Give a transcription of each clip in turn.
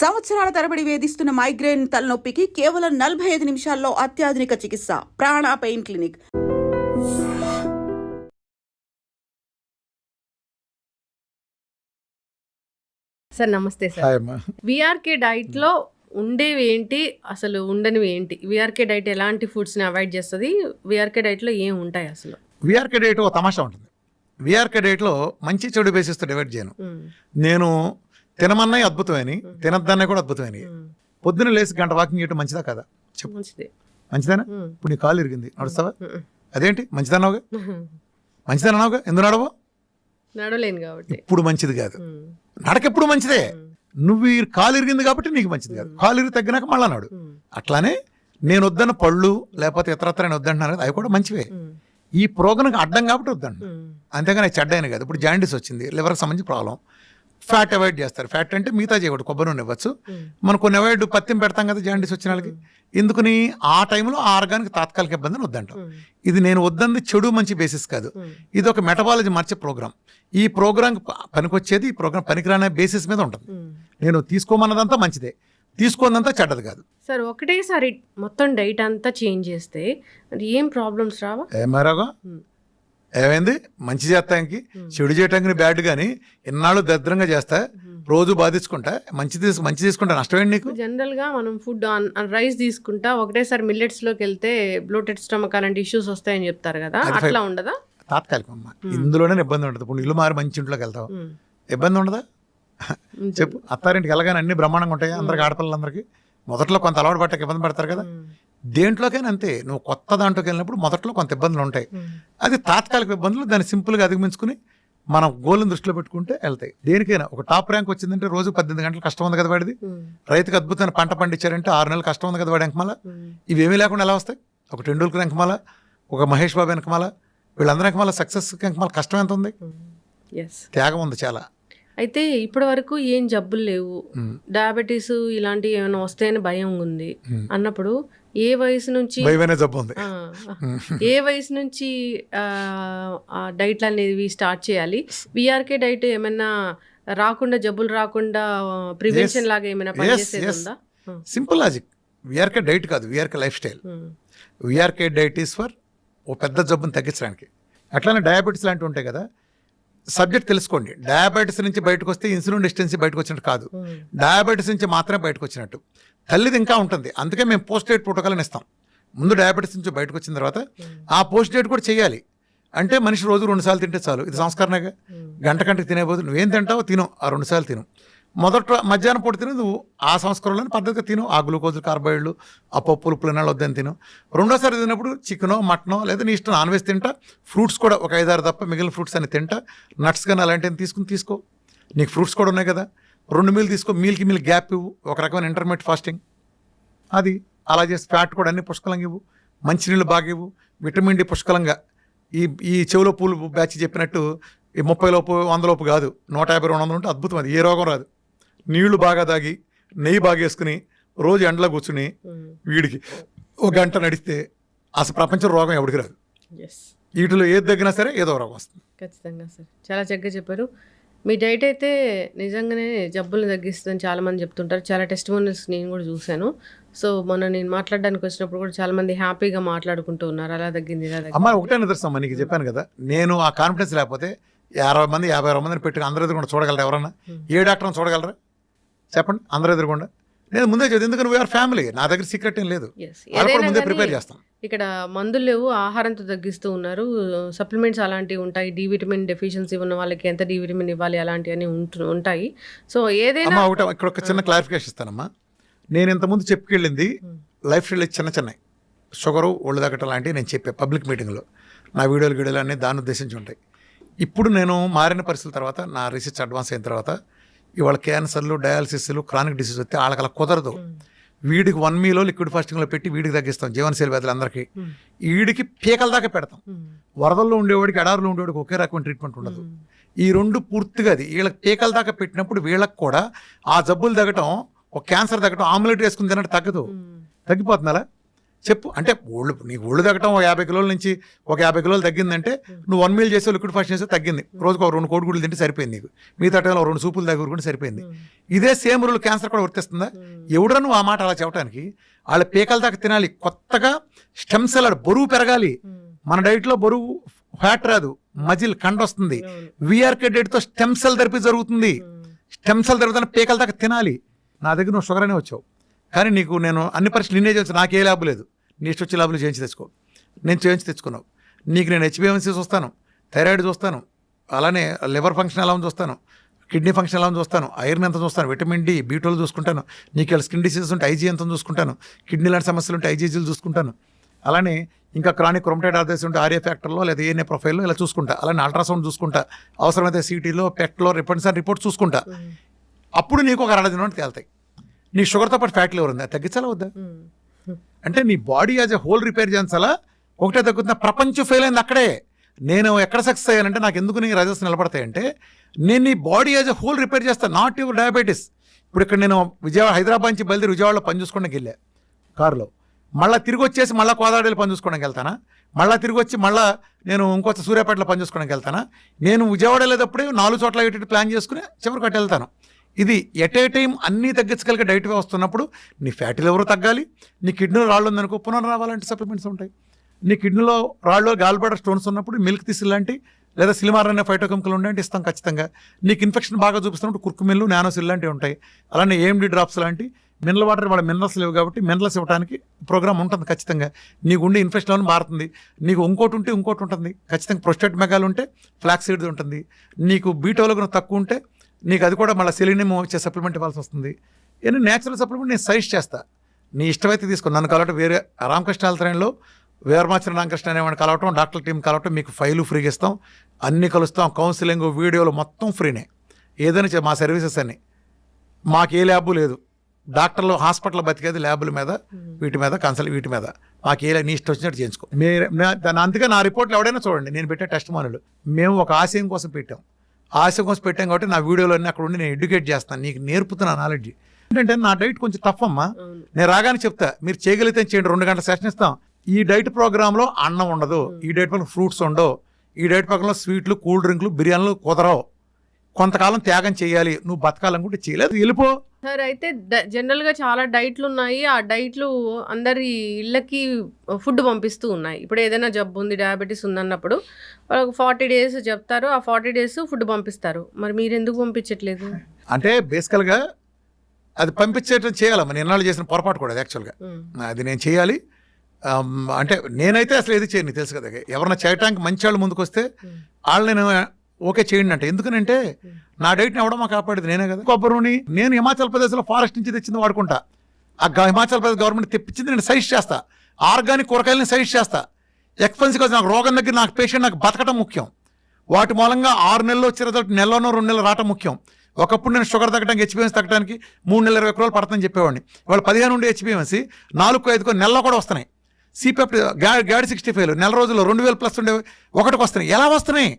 సంవత్సరాల తరబడి వేధిస్తున్న మైగ్రేన్ తలనొప్పికి కేవలం నలభై ఐదు నిమిషాల్లో అత్యాధునిక చికిత్స. ప్రాణ పెయిన్ క్లినిక్. సార్ నమస్తే సార్. విఆర్కే డైట్లో ఉండేవి ఏంటి? అసలు ఉండనివి ఏంటి? విఆర్కే డైట్ ఎలాంటి ఫుడ్స్ని అవాయిడ్ చేస్తుంది? విఆర్కే డైట్లో ఏం ఉంటాయి అసలు? విఆర్కే డేట్ ఒక తమాషా ఉంటుంది. విఆర్కే డేట్లో మంచి చెడు బేసిస్తో డివైడ్ చేయను. నేను తినమన్నాయి అద్భుతమైనవి తినద్దన్నాయి కూడా అద్భుతమైనవి ఉమ్, పొద్దున లేసి గంట వాకింగ్ చేయడం మంచిదా కదా? చెప్పు. మంచిది. మంచిదేనా? ఇప్పుడు నీ కాలు ఇరిగింది. నడుస్తావా? అదేంటి? మంచిదన్నావుగా. మంచిదన్నావుగా ఎందుకు నడవు నడవలేను కాబట్టి. ఇప్పుడు మంచిది కాదు. నడక ఎప్పుడు మంచిదే? నువ్వు కాలు ఇరిగింది కాబట్టి నీకు మంచిది కాదు. కాలు ఇరిగి తగ్గినాక మళ్ళా నాడు. అట్లానే నేను వద్దన్న పళ్ళు లేకపోతే ఇతరత్ర నేను వద్దంటున్నాను అవి కూడా మంచివే. ఈ ప్రోగ్రామ్కి అడ్డం కాబట్టి ఉమ్, అంతేగాని చెడ్డైన కాదు. ఇప్పుడు జాండీస్ వచ్చింది. లివర్కి సంబంధించి ప్రాబ్లం ఫ్యాట్ అవాయిడ్ చేస్తారు. ఫ్యాట్ అంటే మిగతా చేయకూడదు కొబ్బరి నూనె ఇవ్వచ్చు. మనం కొన్ని అవాయిడ్ పత్యం పెడతాం కదా జాండీస్ వచ్చిన వాళ్ళకి. ఎందుకని ఆ టైంలో ఆ ఆర్గానికి తాత్కాలిక ఇబ్బందిని వద్దంటాం. ఇది నేను వద్దంది చెడు మంచి బేసిస్ కాదు. ఇది ఒక మెటబాలజీ మార్చే ప్రోగ్రామ్ ఈ ప్రోగ్రామ్ పనికొచ్చేది ఈ ప్రోగ్రామ్ పనికిరానే బేసిస్ మీద ఉంటుంది. నేను తీసుకోమన్నదంతా మంచిదే. తీసుకోనంతా చెడ్డది కాదు. సార్ ఒకటేసారి మొత్తం డైట్ అంతా చేంజ్ చేస్తే ఏం ప్రాబ్లమ్స్ రావా? ఏమారాగా ఏమైంది? మంచి చేస్తానికి చెడు చేయటానికి బ్యాడ్ కానీ ఇన్నాళ్ళు దరిద్రంగా చేస్తా. రోజు బాధించుకుంటా మంచి తీసు మంచి తీసుకుంటా నష్టమేంటి నీకు? జనరల్గా మనం ఫుడ్ రైస్ తీసుకుంటా ఒకటేసారి మిల్లెట్స్లోకి వెళ్తే బ్లోటెడ్ స్టమక్ అలాంటి ఇష్యూస్ వస్తాయని చెప్తారు కదా అట్లా ఉండదా? తాత్కాలికం అమ్మా. ఇందులోనే ఇబ్బంది ఉంటుంది. ఇప్పుడు ఇల్లు మారి మంచి ఇంట్లోకి వెళ్తావు? ఇబ్బంది ఉండదా. చెప్పు. అత్తారింటికి వెళ్ళగానే అన్ని బ్రహ్మాండంగా ఉంటాయి? అందరికి ఆడపిల్లలందరికీ? మొదట్లో కొంత అలవాటు పట్టక ఇబ్బంది పడతారు కదా? దేంట్లోకైనా అంతే. నువ్వు కొత్త దాంట్లోకి వెళ్ళినప్పుడు మొదట్లో కొంత ఇబ్బందులు ఉంటాయి. అది తాత్కాలిక ఇబ్బందులు దాన్ని సింపుల్గా అధిగమించుకుని మనం గోల్ని దృష్టిలో పెట్టుకుంటే వెళ్తాయి. దేనికైనా ఒక టాప్ ర్యాంక్ వచ్చిందంటే రోజు పద్దెనిమిది గంటలు కష్టం ఉంది కదా వాడిది. రైతుకు అద్భుతమైన పంట పండించారంటే ఆరు నెలలు కష్టం ఉంది కదా వాడి వెనకమాల ఉమ్, ఇవేమీ లేకుండా ఎలా వస్తాయి? ఒక టెండూల్కర్ వెనకమాల ఒక మహేష్ బాబు వెనకమాల వీళ్ళందరి వెనకమాల సక్సెస్ వెనకమాల కష్టం ఎంత ఉంది? త్యాగం ఉంది చాలా. అయితే ఇప్పటి వరకు ఏం జబ్బులు లేవు. డయాబెటీస్ ఇలాంటివి ఏమైనా వస్తాయని భయం ఉంది. అన్నప్పుడు ఏ వయసు నుంచి ఏ వయసు నుంచి డైట్లు అనేవి స్టార్ట్ చేయాలి? విఆర్కే డైట్ ఏమైనా రాకుండా జబ్బులు రాకుండా ప్రివెన్షన్ లాగా ఏమైనా పనిచేసేది సింపుల్ లాజిక్ విఆర్కే డైట్ కాదు VRK lifestyle. VRK diet is for ఓ పెద్ద జబ్బును తగ్గించడానికి. అట్లానే డయాబెటీస్ లాంటివి ఉంటాయి కదా సబ్జెక్ట్ తెలుసుకోండి. డయాబెటీస్ నుంచి బయటకు వస్తే ఇన్సులిన్ డిస్టెన్సీ బయటకు వచ్చినట్టు కాదు డయాబెటీస్ నుంచి మాత్రమే బయటకు వచ్చినట్టు తల్లిది ఇంకా ఉంటుంది. అందుకే మేము పోస్ట్ డేట్ ప్రోటోకాల్ ఇస్తాం. ముందు డయాబెటీస్ నుంచి బయటకు వచ్చిన తర్వాత ఆ పోస్ట్ డేట్ కూడా చేయాలి. అంటే మనిషి రోజు రెండు సార్లు తింటే చాలు. ఇది సంస్కరణగా. ఉమ్, గంట గంటకి తినే బదులు నువ్వేం తింటావో తిను. ఆ రెండు సార్లు తిను. మొదట మధ్యాహ్నం పూట తిను. నువ్వు ఆ సంస్కరణలోని పద్ధతిగా తిను. ఆ గ్లూకోజ్ కార్బోహైడ్రేట్లు ఆ పప్పులు పులినాలు వద్దని తిను. రెండోసారి తిన్నప్పుడు చికెనో మటనో లేదా నీ ఇష్టం నాన్ వెజ్ తింటా. ఫ్రూట్స్ కూడా ఒక ఐదారు తప్ప మిగిలిన ఫ్రూట్స్ అని తింటా. నట్స్ కానీ అలాంటివి తీసుకుని తీసుకో. నీకు ఫ్రూట్స్ కూడా ఉన్నాయి కదా. రెండు మీల్ తీసుకో మీల్కి మీల్ గ్యాప్ ఇవ్వు ఒక రకమైన ఇంటర్మీడియట్ ఫాస్టింగ్ అది అలా చేసి ఫ్యాట్ కూడా అన్ని పుష్కలంగా ఇవ్వు మంచినీళ్ళు బాగా ఇవ్వు విటమిన్ డి పుష్కలంగా. ఈ ఈ చెవులో పూలు బ్యాచ్ చెప్పినట్టు ఈ ముప్పై లోపు వంద లోపు కాదు నూట యాభై రెండు వందలు ఉంటే అద్భుతం అది ఏ రోగం రాదు. నీళ్ళు బాగా తాగి నెయ్యి బాగా వేసుకుని రోజు ఎండలో కూర్చుని వీడికి ఒక గంట నడిస్తే అసలు ప్రపంచం రోగం ఎవడికి రాదు. వీటిలో ఏది తగ్గినా సరే ఏదో రోగం వస్తుంది. ఖచ్చితంగా సార్. చాలా చక్కగా చెప్పారు. మీ డైట్ అయితే నిజంగానే జబ్బులు తగ్గిస్తుందని చాలా మంది చెప్తుంటారు. చాలా టెస్ట్ నేను కూడా చూశాను. సో మొన్న నేను మాట్లాడడానికి వచ్చినప్పుడు కూడా చాలా మంది హ్యాపీగా మాట్లాడుకుంటూ ఉన్నారు. అలా తగ్గింది ఇలా తగ్గింది. అమ్మాయి ఒకటే నిదర్శనం నీకు చెప్పాను కదా. నేను ఆ కాన్ఫిడెన్స్ లేకపోతే అరవై మంది యాభై అరవై మందిని పెట్టి అందరి ఎదురుకుండా చూడగలరా ఎవరన్నా? ఏ డాక్టర్ని చూడగలరా? చెప్పండి. అందరి ఎదురుకుండా. నేను ముందే చదివి ఎందుకంటే వీఆర్ ఫ్యామిలీ నా దగ్గర సీక్రెట్ ఏం లేదు. ముందే ప్రిపేర్ చేస్తాం. ఇక్కడ మందులు లేవు ఆహారంతో తగ్గిస్తూ ఉన్నారు. సప్లిమెంట్స్ అలాంటివి ఉంటాయి. డి విటమిన్ డెఫిషియన్సీ ఉన్న వాళ్ళకి ఎంత డి విటమిన్ ఇవ్వాలి అలాంటివన్నీ ఉంటు- ఉంటాయి. సో ఏదైనా ఇక్కడ ఒక చిన్న క్లారిఫికేషన్ ఇస్తానమ్మా. నేను ఇంతకుముందు చెప్పుకెళ్ళింది. లైఫ్ స్టైల్ చిన్న చిన్నవి షుగరు ఒళ్ళు తగ్గటం లాంటివి నేను చెప్పే పబ్లిక్ మీటింగ్లో. నా వీడియోలు గీడియోలు అన్నీ దాన్ని ఉద్దేశించి ఉంటాయి. ఇప్పుడు నేను మారిన పరిస్థితుల తర్వాత నా రీసెర్చ్ అడ్వాన్స్ అయిన తర్వాత ఇవాళ క్యాన్సర్లు డయాలసిస్లు క్రానిక్ డిసీజ్ వస్తే వాళ్ళకి అలా కుదరదు. వీడికి వన్ మీలో లిక్విడ్ ఫాస్టింగ్లో పెట్టి వీడికి తగ్గిస్తాం జీవనశైలి వ్యాధులు అందరికీ. వీడికి పీకల దాకా పెడతాం. వరదల్లో ఉండేవాడికి ఎడారిలో ఉండేవాడికి ఒకే రకమైన ట్రీట్మెంట్ ఉండదు. ఈ రెండు పూర్తిగా అది. వీళ్ళకి పీకల దాకా పెట్టినప్పుడు వీళ్ళకి కూడా ఆ జబ్బులు తగ్గటం ఒక క్యాన్సర్ తగ్గటం ఆమ్లెట్ వేసుకుని తినట్టు తగ్గదు. తగ్గిపోతుందా చెప్పు. అంటే ఒళ్ళు నీకు ఒళ్ళు తగ్గటం ఒక యాభై కిలోల నుంచి ఒక యాభై కిలోలు తగ్గిందంటే నువ్వు వన్ మీల్ చేసే లిక్విడ్ ఫాస్ట్ చేస్తే తగ్గింది. రోజుకు ఒక రెండు కోడి గుడ్లు తింటే సరిపోయింది నీకు. మిగతా టైంలో రెండు సూపులు తగ్గుకుంటే సరిపోయింది. ఇదే సేమ్ రూల్ క్యాన్సర్ కూడా వర్తిస్తుందా ఎవడరా నువ్వు ఆ మాట అలా చెప్పడానికి వాళ్ళ పీకల దాకా తినాలి. కొత్తగా స్టెమ్ సెల్ బరువు పెరగాలి. మన డైట్లో బరువు ఫ్యాట్ రాదు. మజిల్ కండ వస్తుంది. విఆర్కే డేట్తో స్టెమ్ సెల్ థెరపీ జరుగుతుంది. స్టెమ్ సెల్ జరుగుతున్న పీకల దాకా తినాలి. నా దగ్గర నువ్వు షుగర్ అనే వచ్చావు. కానీ నీకు నేను అన్ని పరీక్షలు నిన్నే చేసి నాకు ఏ ల్యాబ్ లేదు. నీ ఇష్టం వచ్చే ల్యాబ్లు చేయించి తెచ్చుకో. నేను చేయించి తెచ్చుకున్నావు. నీకు నేను హెచ్బిఎంసీ చూస్తాను థైరాయిడ్ చూస్తాను అలానే లివర్ ఫంక్షన్ ఎలా ఉందో చూస్తాను కిడ్నీ ఫంక్షన్ ఎలా ఉందో చూస్తాను ఐరన్ ఎంత చూస్తాను విటమిన్ డి బీటోలు చూసుకుంటాను నీకు స్కిన్ డిసీజెస్ ఉంటే ఐజీ ఎంత చూసుకుంటాను కిడ్నీ లాంటి సమస్యలు ఉంటే ఐజీజీలు చూసుకుంటాను. అలానే ఇంకా క్రానిక్ క్రోమటైడ్ ఆర్దర్స్ ఉంటే ఆర్ఏ ఫ్యాక్టర్లో లేదా ఏఎన్ఏ ప్రొఫైల్లో ఇలా చూసుకుంటా. అలానే అల్ట్రాసౌండ్ చూసుకుంటా. అవసరమైతే సిటీలో పెట్లో రిపోర్ట్స్ అండ్ రిపోర్ట్స్ చూసుకుంటా. అప్పుడు నీకు ఒక అరవై దినం తేలుతాయి. నీ షుగర్తో పాటు ఫ్యాట్ లివర్ ఉంది అది తగ్గించాలా వద్దా? అంటే నీ body as a whole repair చేయించాలా? ఒకటే తగ్గుతున్నా ప్రపంచం ఫెయిల్ అయింది అక్కడే. నేను ఎక్కడ సక్సెస్ అయ్యానంటే నాకు ఎందుకు నీ రజస్ నిలబడతాయంటే నేను నీ body as a whole repair చేస్తాను నాట్ యువర్ డయాబెటీస్ ఇప్పుడు ఇక్కడ నేను విజయవాడ హైదరాబాద్ నుంచి బయలుదేరి విజయవాడలో పని చూసుకోవడానికి వెళ్ళా కారులో. మళ్ళీ తిరిగి వచ్చేసి మళ్ళీ కోదాడేలు పని చూసుకోవడానికి వెళ్తానా? మళ్ళీ తిరిగి వచ్చి మళ్ళీ నేను ఇంకొక సూర్యాపేటలో పని చూసుకోవడానికి వెళ్తానా? నేను విజయవాడ వెళ్ళేటప్పుడే నాలుగు చోట్ల ఇటు ప్లాన్ చేసుకుని చివరికి అటు వెళ్తాను. ఇది ఎట్ ఏ టైం అన్నీ తగ్గించగలిగే డైట్ వస్తున్నప్పుడు నీ ఫ్యాటీ లివర్ తగ్గాలి? నీ కిడ్నీలో రాళ్ళు ఉందనుకో పునరావాలంటే సప్లిమెంట్స్ ఉంటాయి. నీ కిడ్నీలో రాళ్ళు గాల్బడ స్టోన్స్ ఉన్నప్పుడు మిల్క్ తీసి లాంటి లేదా సిలిమార్ అనే ఫైటోకెమికల్ ఉండే ఇస్తాం ఖచ్చితంగా. నీకు ఇన్ఫెక్షన్ బాగా చూపిస్తున్నప్పుడు కుర్కుమిల్లు నానోసిల్ లాంటివి ఉంటాయి. అలానే ఏఎండి డ్రాప్స్ లాంటి మినరల్ వాటర్ వాళ్ళ మినరల్స్ లేవు కాబట్టి మినరల్స్ ఇవ్వడానికి ప్రోగ్రామ్ ఉంటుంది ఖచ్చితంగా. నీకు ఉండే ఇన్ఫెక్షన్ అని మారుతుంది. నీకు ఇంకోటి ఉంటే ఇంకోటి ఉంటుంది. ఖచ్చితంగా ప్రొస్టేట్ మెగాలు ఉంటే ఫ్లాక్స్ ఉంటుంది. నీకు బీటోలో తక్కువ ఉంటే నీకు అది కూడా మళ్ళీ సెలీనియం వచ్చే సప్లిమెంట్ ఇవ్వాల్సి వస్తుంది. నేను నేచురల్ సప్లిమెంట్ నేను సజెస్ట్ చేస్తా. నీ ఇష్టమైతే తీసుకో. నన్ను కలవటం వేరే రామకృష్ణ ఆలయంలో వేరమాచిన రామకృష్ణ అనేవాడిని కలవటం డాక్టర్ టీం కలవటం మీకు ఫైలు ఫ్రీగా ఇస్తాం. అన్నీ కలుస్తాం. కౌన్సిలింగ్ వీడియోలు మొత్తం ఫ్రీనే ఏదైనా చే- మా సర్వీసెస్ అన్ని. మాకు ఏ ల్యాబు లేదు. డాక్టర్లు హాస్పిటల్ బతికేది ల్యాబుల మీద వీటి మీద కన్సల్ వీటి మీద. మాకు ఏ నీ ఇష్టం వచ్చినట్టు చేయించుకో. మీరు దాని అందుకే నా రిపోర్ట్లు ఎవడైనా చూడండి. నేను పెట్టే టెస్ట్ మానులు మేము ఒక ఆశయం కోసం పెట్టాం. ఆశయం కోసం పెట్టాం కాబట్టి నా వీడియోలో అన్నీ అక్కడ ఉండి నేను ఎడ్యుకేట్ చేస్తాను. నీకు నేర్పుతున్నా నాలెడ్జ్ ఏంటంటే నా డైట్ కొంచెం టఫ్ అమ్మా. నేను రాగానే చెప్తా మీరు చేయగలిగితే చేయండి? రెండు గంటల సెషన్ ఇస్తాం. ఈ డైట్ ప్రోగ్రాంలో అన్నం ఉండదు. ఈ డైట్ పక్కన ఫ్రూట్స్ ఉండవు. ఈ డైట్ పక్కన స్వీట్లు కూల్ డ్రింక్లు బిర్యానీలు కుదరవు. కొంతకాలం త్యాగం చేయాలి నువ్వు బతకాలనుకుంటే చేయలేదు. వెళ్ళిపో. సార్ అయితే జనరల్గా చాలా డైట్లు ఉన్నాయి. ఆ డైట్లు అందరి ఇళ్ళకి ఫుడ్ పంపిస్తూ ఉన్నాయి. ఇప్పుడు ఏదైనా జబ్బు ఉంది డయాబెటీస్ ఉందన్నప్పుడు వాళ్ళకి ఫార్టీ డేస్ చెప్తారు. ఆ ఫార్టీ డేస్ ఫుడ్ పంపిస్తారు. మరి మీరు ఎందుకు పంపించట్లేదు? అంటే బేసికల్గా అది పంపించేటం చేయాలమ్మా నేను ఎన్నాళ్ళు చేసిన పొరపాటు కూడా అది యాక్చువల్గా. అది నేను చేయాలి. అంటే నేనైతే అసలు ఏది చేయను తెలుసు కదా. ఎవరన్నా చేయటానికి మంచి వాళ్ళు ముందుకు వస్తే వాళ్ళని నేను ఓకే చేయండి అంటే. ఎందుకనంటే నా డైట్ని ఎవడో మా కాపాడేది నేనే కదా. కొబ్బరి నూనె హిమాచల్ ప్రదేశ్లో ఫారెస్ట్ నుంచి తెచ్చింది వాడుకుంటా. ఆ హిమాచల్ ప్రదేశ్ గవర్నమెంట్ తెప్పించింది నేను సజెస్ట్ చేస్తా. ఆర్గానిక్ కూరగాయలని సజెస్ట్ చేస్తా. ఎక్స్పెన్సివ్ నాకు రోగం దగ్గర నాకు పేషెంట్ నాకు బతకడం ముఖ్యం. వాటి మూలంగా ఆరు నెలలు వచ్చే రిజల్ట్ నెలలోనో రెండు నెలలు రావటం ముఖ్యం. ఒకప్పుడు నేను షుగర్ తగ్గడానికి హెచ్బిఎన్స్ తగ్గడానికి మూడు నెలల ఇరవై రోజులు పడుతుందని చెప్పేవాడిని. వాళ్ళు పదిహేను ఉండే హెచ్బిఎంసి నాలుగు ఐదుకో నెలలో కూడా వస్తున్నాయి. సిపెప్ గ్యాడ్ సిక్స్టీ ఫైవ్ నెల రోజుల్లో రెండు వేలు ప్లస్ ఉండే ఒకటికి వస్తున్నాయి. ఎలా వస్తున్నాయి?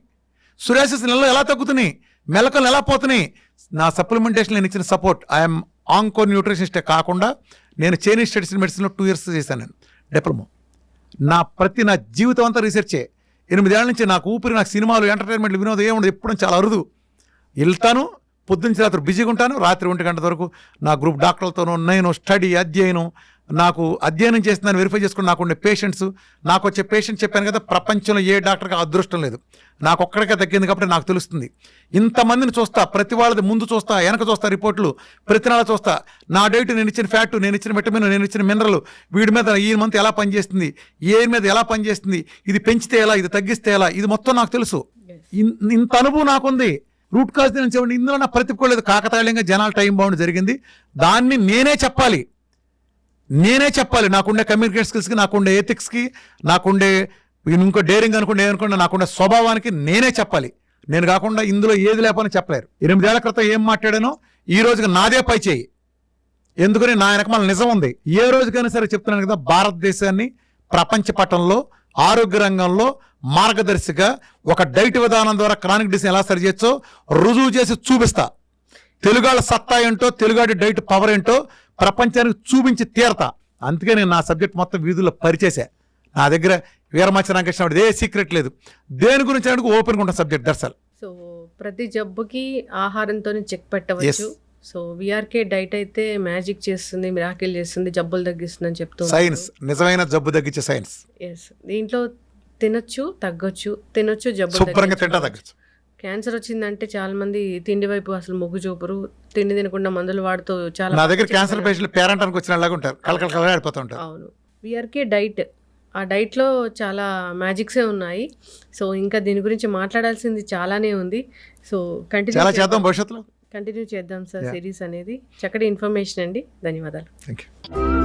సురాసిస్ నెలలో ఎలా తగ్గుతున్నాయి? మెలకలు ఎలా పోతున్నాయి? నా సప్లిమెంటేషన్ నేను ఇచ్చిన సపోర్ట్ ఐఎమ్ ఆంకో న్యూట్రిషనిస్టే కాకుండా నేను చైనీస్ స్టడీస్ మెడిసిన్లో టూ ఇయర్స్ చేశాను నేను. డిప్లొమా నా ప్రతి నా జీవితం అంతా రీసెర్చే ఎనిమిదేళ్ళ నుంచి నాకు ఊపిరి నాకు సినిమాలు ఎంటర్టైన్మెంట్లు వినోదం ఏముండదు. ఎప్పుడు చాలా అరుదు. వెళ్తాను పొద్దున్న రాత్రి బిజీగా ఉంటాను. రాత్రి ఒంటి గంట వరకు నా గ్రూప్ డాక్టర్లతోనూ నేను స్టడీ అధ్యయనం నాకు అధ్యయనం చేస్తున్నాను వెరిఫై చేసుకుని నాకు ఉండే పేషెంట్స్ నాకు వచ్చే పేషెంట్ చెప్పాను కదా ప్రపంచంలో ఏ డాక్టర్కి అదృష్టం లేదు. నాకు ఒక్కడికే తగ్గింది కాబట్టి నాకు తెలుస్తుంది. ఇంతమందిని చూస్తా ప్రతి వాళ్ళది ముందు చూస్తా వెనక చూస్తా రిపోర్ట్లు ప్రతి నెల చూస్తా. నా డైట్ నేను ఇచ్చిన ఫ్యాట్ నేను ఇచ్చిన విటమిన్ నేను ఇచ్చిన మినరల్ వీడి మీద ఈ మంత్ ఎలా పనిచేస్తుంది ఏ మీద ఎలా పనిచేస్తుంది ఇది పెంచితే ఎలా ఇది తగ్గిస్తే ఎలా ఇది మొత్తం నాకు తెలుసు. ఇంత అనుభవం నాకుంది. రూట్ కాజ్ నేను చెప్పండి. ఇందులో నా ప్రతికోలేదు కాకతాళీయంగా జనాల టైం బౌండ్ జరిగింది. దాన్ని నేనే చెప్పాలి. నేనే చెప్పాలి. నాకుండే కమ్యూనికేషన్ స్కిల్స్కి నాకుండే ఎథిక్స్కి నాకుండే ఇంకో డేరింగ్ అనుకుంటే ఏమనుకుంటే నాకుండే స్వభావానికి నేనే చెప్పాలి. నేను కాకుండా ఇందులో ఏది లేపని చెప్పలేరు. ఎనిమిదేళ్ళ క్రితం ఏం మాట్లాడానో ఈ రోజుకి నాదే పై చేయి. ఎందుకని నా వెనక మన నిజం ఉంది. ఏ రోజుకైనా సరే చెప్తున్నాను కదా భారతదేశాన్ని ప్రపంచ పటంలో ఆరోగ్య రంగంలో మార్గదర్శిగా ఒక డైట్ విధానం ద్వారా క్రానిక్ డిసీజ్ ఎలా సరి చేయొచ్చో రుజువు చేసి చూపిస్తా. తెలుగాళ్ళ సత్తా ఏంటో తెలుగాడి డైట్ పవర్ ఏంటో ప్రపంచానికి చూపించి తీరతా. అందుకే నేను నా సబ్జెక్ట్ మొత్తం వీధుల్లో పరిచేసా నా దగ్గర వీరమాచ రామకృష్ణ ఏ సీక్రెట్ లేదు. దేని గురించి అడుగు ఓపెన్గా ఉంటుంది సబ్జెక్ట్ దర్శల్ సో ప్రతి జబ్బుకి ఆహారంతో చెక్ పెట్టవచ్చు. సో విఆర్కే డైట్ అయితే మ్యాజిక్ చేస్తుంది మిరాకిల్ చేస్తుంది జబ్బులు తగ్గిస్తుంది అని చెప్తూ సైన్స్ నిజమైన జబ్బు తగ్గించే సైన్స్ ఎస్ దీంట్లో తినొచ్చు తగ్గొచ్చు తినొచ్చు జబ్బు శుభ్రంగా తింటా తగ్గచ్చు. క్యాన్సర్ వచ్చిందంటే చాలా మంది తిండి వైపు అసలు మొగ్గు చూపరు. తిండి తినకుండా మందులు వాడుతూ చాలా నా దగ్గర క్యాన్సర్ చెప్పారు. పేషెంట్లు పేరెంటానికి వచ్చిన ఉంటారు. కలకల కలగా ఆడిపోతూ ఉంటారు. అవును. VRK diet. ఆ డైట్లో చాలా మ్యాజిక్సే ఉన్నాయి. సో ఇంకా దీని గురించి మాట్లాడాల్సింది చాలానే ఉంది. సో కంటిన్యూ చాలా చేద్దాం. భవిష్యత్తులో. కంటిన్యూ చేద్దాం సార్. సిరీస్ అనేది. చక్కటి ఇన్ఫర్మేషన్ అండి. ధన్యవాదాలు. Thank you